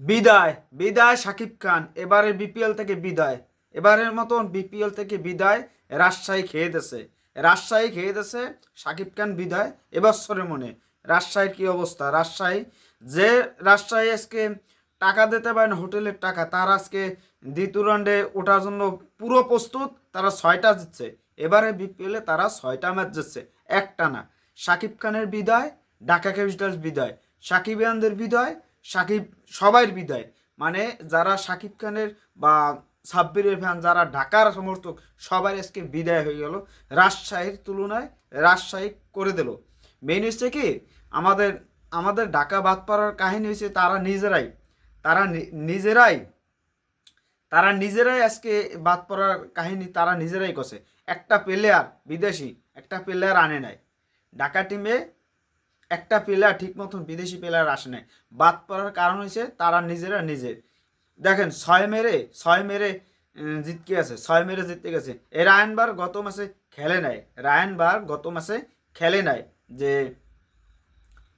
বিদায় বিদায় সাকিব খান। এবারে বিপিএল থেকে বিদায়। এবারের মতন বিপিএল থেকে বিদায় রাজশাহী খেয়ে রাজশাহী খেয়ে দেছে সাকিব খান বিদায় এবছরের মনে। রাজশাহীর কি অবস্থা? রাজশাহী যে রাজশাহী আজকে টাকা দিতে পারে না, হোটেলের টাকা, তারা আজকে দ্বিতীয় রাউন্ডে ওঠার জন্য পুরো প্রস্তুত, তারা ছয়টা জিতছে। এবারে বিপিএলে তারা ছয়টা ম্যাচ জিতছে। একটা না। সাকিব খানের বিদায়, ঢাকা ক্যাপিটালস বিদায়। সাকিব বিদায় সাকিব, সবাইয়ের বিদায়। মানে যারা সাকিব খানের বা সাব্বিরের ফ্যান যারা ঢাকার সমর্থক, সবাই আজকে বিদায় হয়ে গেল। রাজশাহীর তুলনায় রাজশাহী করে দিল। মেইন হচ্ছে কি, আমাদের আমাদের ঢাকা বাদ পাড়ার কাহিনী হয়েছে তারা নিজেরাই তারা নিজেরাই তারা নিজেরাই আজকে বাদ পড়ার কাহিনী তারা নিজেরাই করছে। একটা প্লেয়ার বিদেশি, একটা প্লেয়ার আনে নাই। ঢাকা টিমে একটা প্লেয়ার ঠিক মতন বিদেশি প্লেয়ার আসে নাই। বাদ পড়ার কারণ হয়েছে তারা নিজেরা নিজে। দেখেন ছয় মেরে ছয় মেরে জিতকে আছে ছয় মেরে জিততে গেছে। এ রায়নবার গত মাসে খেলে নাই। রায়নবার গত মাসে খেলে নাই যে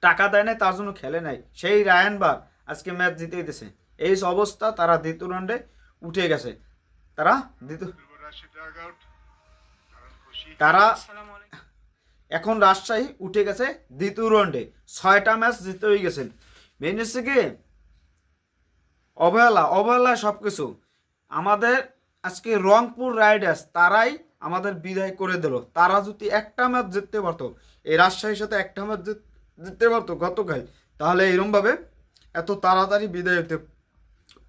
টাকা দেয় নাই তার জন্য খেলে নাই। সেই রায়ানবার আজকে ম্যাচ জিতে দিতেছে এই অবস্থা তারা দ্বিতীয় রাউন্ডে উঠে গেছে। তারা দ্বিতীয় তারা এখন রাজশাহী উঠে গেছে দ্বিতীয় রাউন্ডে ছয়টা ম্যাচ জিতে হয়ে গেছেন মেন হচ্ছে কি অবহেলা অবহেলা সব কিছু আমাদের আজকে রংপুর রাইডার্স, তারাই আমাদের বিদায় করে দিল। তারা যদি একটা ম্যাচ জিততে পারতো, এই রাজশাহীর সাথে একটা ম্যাচ জিততে পারতো গতকাল, তাহলে এরমভাবে এত তাড়াতাড়ি বিদায় হতে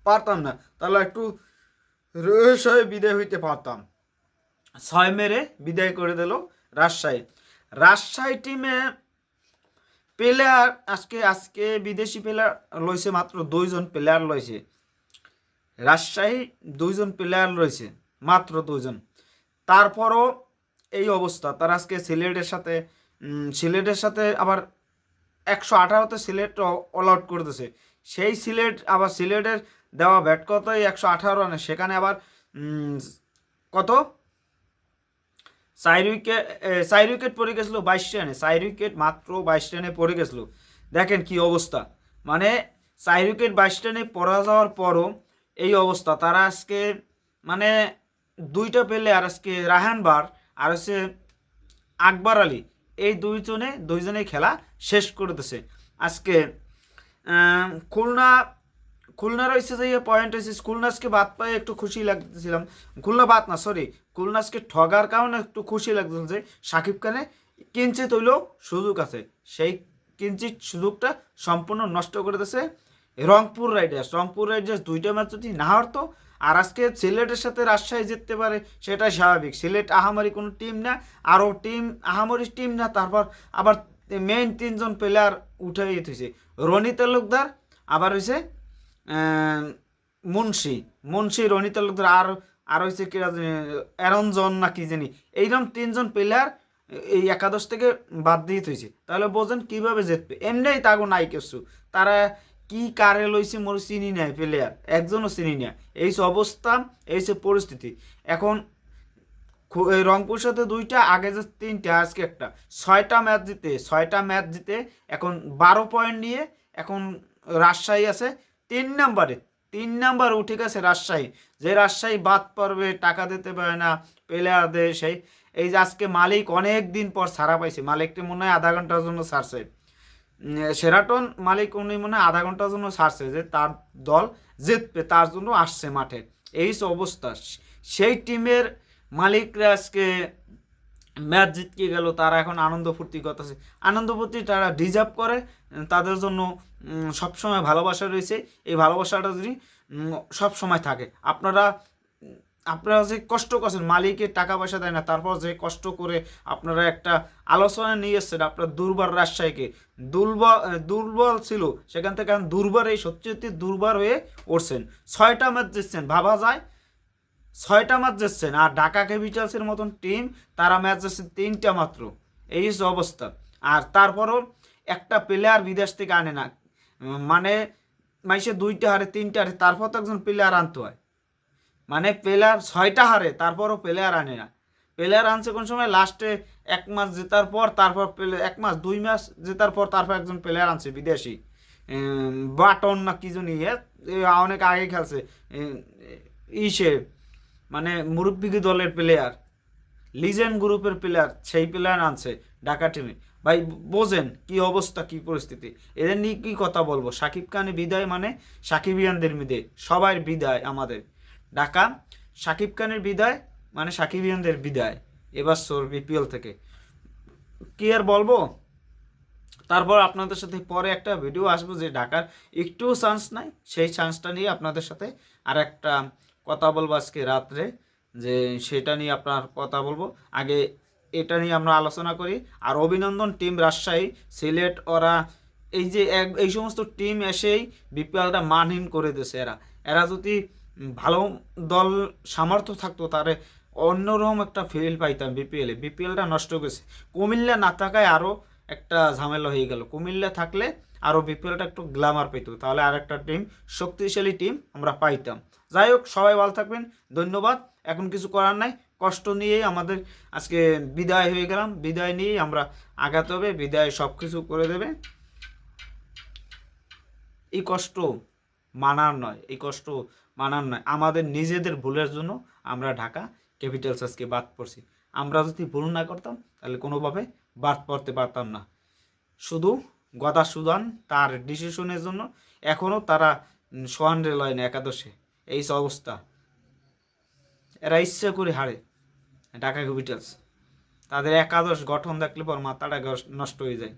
পারতাম না। তাহলে একটু রহস্য বিদায় হইতে পারতাম। ছয় মেরে বিদায় করে দিল রাজশাহী। রাজশাহী টিমে প্লেয়ার আজকে আজকে বিদেশি প্লেয়ার লইছে মাত্র দুইজন প্লেয়ার লইছে। রাজশাহী দুইজন প্লেয়ার রয়েছে মাত্র দুইজন। তারপরও এই অবস্থা, তার আজকে সিলেটের সাথে সিলেটের সাথে আবার একশো আঠারোতে সিলেট অল আউট করে দিয়েছে সেই সিলেট, আবার সিলেটের দেওয়া ব্যাট কত একশো আঠারো রানে, সেখানে আবার কত? চার উইকেট চার উইকেট পড়ে গেছিল বাইশ রানে চার উইকেট মাত্র বাইশ রানে পড়ে গেছিল। দেখেন কি অবস্থা মানে চার উইকেট বাইশ রানে পড়া যাওয়ার পরও এই অবস্থা তারা আজকে মানে দুইটা প্লেয়ার আজকে রাহান বার আর হচ্ছে আকবর আলী। এই দুইজনে দুইজনে খেলা শেষ করে দিছে। আজকে আম, খুলনা হয়েছে যে পয়েন্ট হয়েছে খুলনাসকে বাদ পায়ে একটু খুশি লাগতেছিলাম। খুলনা বাদ না সরি খুলনাসকে ঠগার কারণে একটু খুশি লাগতেছিল যে, সাকিব খানে কিঞ্চিত হইলেও সুযোগ আছে। সেই কিঞ্চিত সুযোগটা সম্পূর্ণ নষ্ট করে দিয়েছে রংপুর রাইডার্স। রংপুর রাইডার্স দুইটা ম্যাচ যদি না হারতো, আর আজকে সিলেটের সাথে রাজশাহী জিততে পারে সেটা স্বাভাবিক। সিলেট আহামারি কোনো টিম না, আরও টিম আহামরি টিম না, তারপর আবার মেইন তিনজন প্লেয়ার উঠে দিতেছে। রনি তালুকদার, আবার হয়েছে মুন্সি। মুন্সি রনি তালুকদার আর আর হয়েছে কি অ্যারনজন না কি জানি। এইরকম তিনজন প্লেয়ার এই একাদশ থেকে বাদ দিয়ে থইছে। তাহলে বোঝেন কীভাবে জিতবে এমনিই তাগো নাই কিছু। তারা কি কারে লইছে মোর চিনি নাই প্লেয়ার একজনও চিনি না এই অবস্থা, এই পরিস্থিতি। এখন রংপুর সাথে দুইটা, আগে যে তিনটা, আজকে একটা। ছয়টা ম্যাচ জিতে, ছয়টা ম্যাচ জিতে এখন বারো পয়েন্ট নিয়ে এখন রাজশাহী আছে। তিন নাম্বারে, তিন নাম্বার উঠে গেছে রাজশাহী। যে রাজশাহী বাদ পড়বে, টাকা দিতে পারে না প্লেয়ার দেয় সেই। এই যে আজকে মালিক অনেক দিন পর ছাড়া পাইছে, মালিকটি মনে হয় আধা ঘণ্টার জন্য ছাড়ছে। সেরাটন মালিক উনি মনে হয় আধা ঘণ্টার জন্য ছাড়ছে যে তার দল জিতবে, তার জন্য আসছে মাঠে। এই অবস্থা, সেই টিমের মালিকরা আজকে ম্যাচ জিতকে গেল, তারা এখন আনন্দ ফুর্তি করতেছে। আনন্দ ফুর্তি তারা ডিজার্ভ করে তাদের জন্য সবসময় ভালোবাসা রয়েছে। এই ভালোবাসাটা যদি সবসময় থাকে। আপনারা আপনারা যে কষ্ট করছেন মালিকের টাকা পয়সা দেয় না, তারপর যে কষ্ট করে আপনারা একটা আলোচনা নিয়ে এসছেন আপনার দুর্বার রাজশাহীকে। দুর্বল দুর্বল ছিল, সেখান থেকে দুর্বার এই সত্যি সত্যি দুর্বার হয়ে উঠছেন। ছয়টা ম্যাচ জিতছেন, ভাবা যায় ছয়টা ম্যাচ জিতছেন আর ঢাকা ক্যাপিটালসের মতন টিম তারা ম্যাচ যাচ্ছে তিনটা মাত্র। এই হচ্ছে অবস্থা। আর তারপরও একটা প্লেয়ার বিদেশ থেকে আনে না। মানে মাইসে দুইটা হারে তিনটা হারে তারপর তো একজন প্লেয়ার আনতে হয়। মানে প্লেয়ার ছয়টা হারে তারপরও প্লেয়ার আনে না। প্লেয়ার আনছে কোন সময়? লাস্টে এক মাস জেতার পর তারপর এক মাস দুই মাস জেতার পর তারপর একজন প্লেয়ার আনছে বিদেশি। বাটন না কি জানি এ, এ অনেক আগে খেলছে। ইসে। মানে মুরব্বিগি দলের প্লেয়ার লিজেন্ড গ্রুপের প্লেয়ার সেই প্লেয়ার আনছে ঢাকা টিমে ভাই, বোঝেন কি অবস্থা, কি পরিস্থিতি? এদের নিয়ে কী কথা বলব? সাকিব খানের বিদায় মানে সাকিবিয়ানদের বিদায় সবার বিদায় আমাদের। ঢাকা, সাকিব খানের বিদায় মানে সাকিবিয়ানদের বিদায়। এবার সোর বিপিএল থেকে। কি আর বলব? তারপর আপনাদের সাথে পরে একটা ভিডিও আসব যে ঢাকার একটুও চান্স নাই, সেই চান্সটা নিয়ে আপনাদের সাথে আর একটা কথা বলব আজকে রাত্রে, যে সেটা নিয়ে আপনার কথা বলব। আগে এটা নিয়ে আমরা আলোচনা করি। আর অভিনন্দন টিম রাজশাহী, সিলেট ওরা, এই যে এই সমস্ত টিম এসেই বিপিএলটা মানহীন করে দিয়েছে এরা। এরা যদি ভালো দল সামর্থ্য থাকতো তারে অন্যরকম একটা ফিল পাইতাম বিপিএলে। বিপিএলটা নষ্ট করেছে। কুমিল্লা না থাকায় আরও একটা ঝামেলা হয়ে গেল। কুমিল্লা থাকলে আরও বিপিএলটা একটু গ্ল্যামার পেত। তাহলে আর একটা টিম শক্তিশালী টিম আমরা পাইতাম। যাই হোক, সবাই ভালো থাকবেন। ধন্যবাদ। এখন কিছু করার নাই। কষ্ট নিয়েই আমাদের আজকে বিদায় হয়ে গেলাম। বিদায় নিয়েই আমরা আগাতে হবে। বিদায় সব কিছু করে দেবে। এই কষ্ট মানার নয়। এই কষ্ট মানার নয়। আমাদের নিজেদের ভুলের জন্য আমরা ঢাকা ক্যাপিটালস আজকে বাদ পড়ছি। আমরা যদি ভুল না করতাম, তাহলে কোনোভাবে বাদ পড়তে পারতাম না। শুধু গদা সুদান তার ডিসিশনের জন্য এখনও তারা সোহান রেল না একাদশে। এই অবস্থা। এরা ইচ্ছা করে হারে ঢাকা ক্যাপিটালস তাদের একাদশ গঠন দেখলে পর মাথাটা নষ্ট হয়ে যায়।